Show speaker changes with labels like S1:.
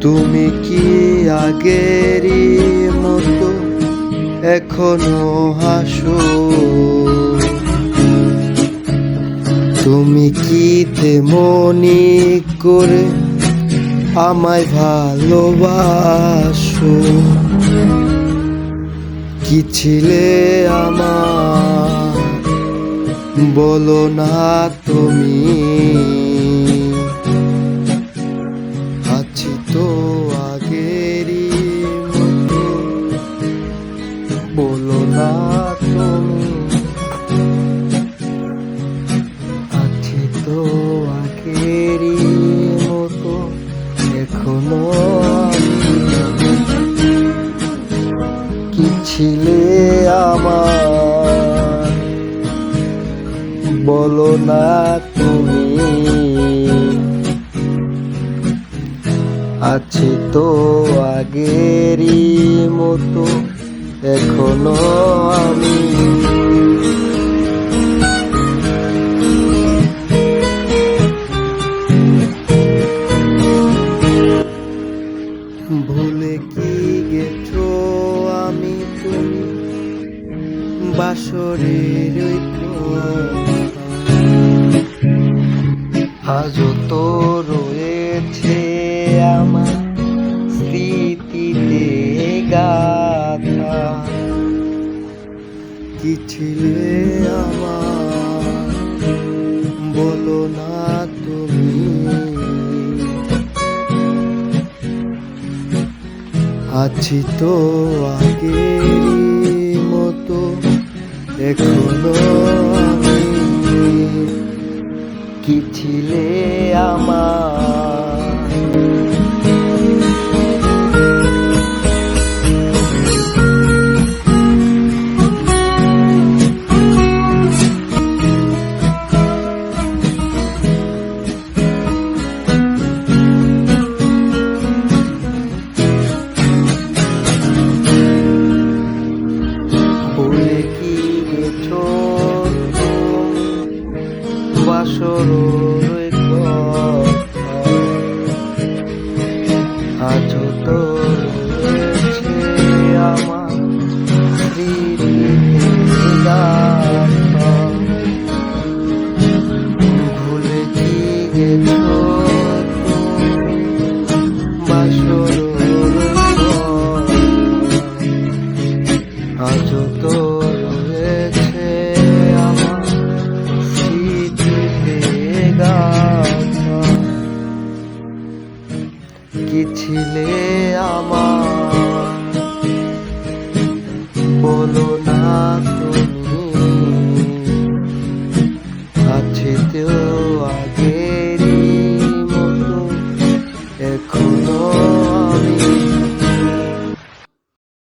S1: তুমি কি আগেরই মতো এখনও হাসো? তুমি কি তেমনি করে আমায় ভালোবাসো? কি ছিলে আমার? বলো না তুমি। বলো না তুমি আছি তো আগেরই মতো, এখনও কি ছিলে আমার বলো না তুমি। আছে তো আগেরই মতো এখনও আমি ভুলে কি গেছো আমি তুমি বাসরের। আজও তো রয়েছে আমার স্মৃতিতে কি ছিলে আমার বলো না তুমি। আছি তো আগে মতো, এখনও আমি। কি ছিলে আমার বাসর আজ তো কি ছিলে আমার বলো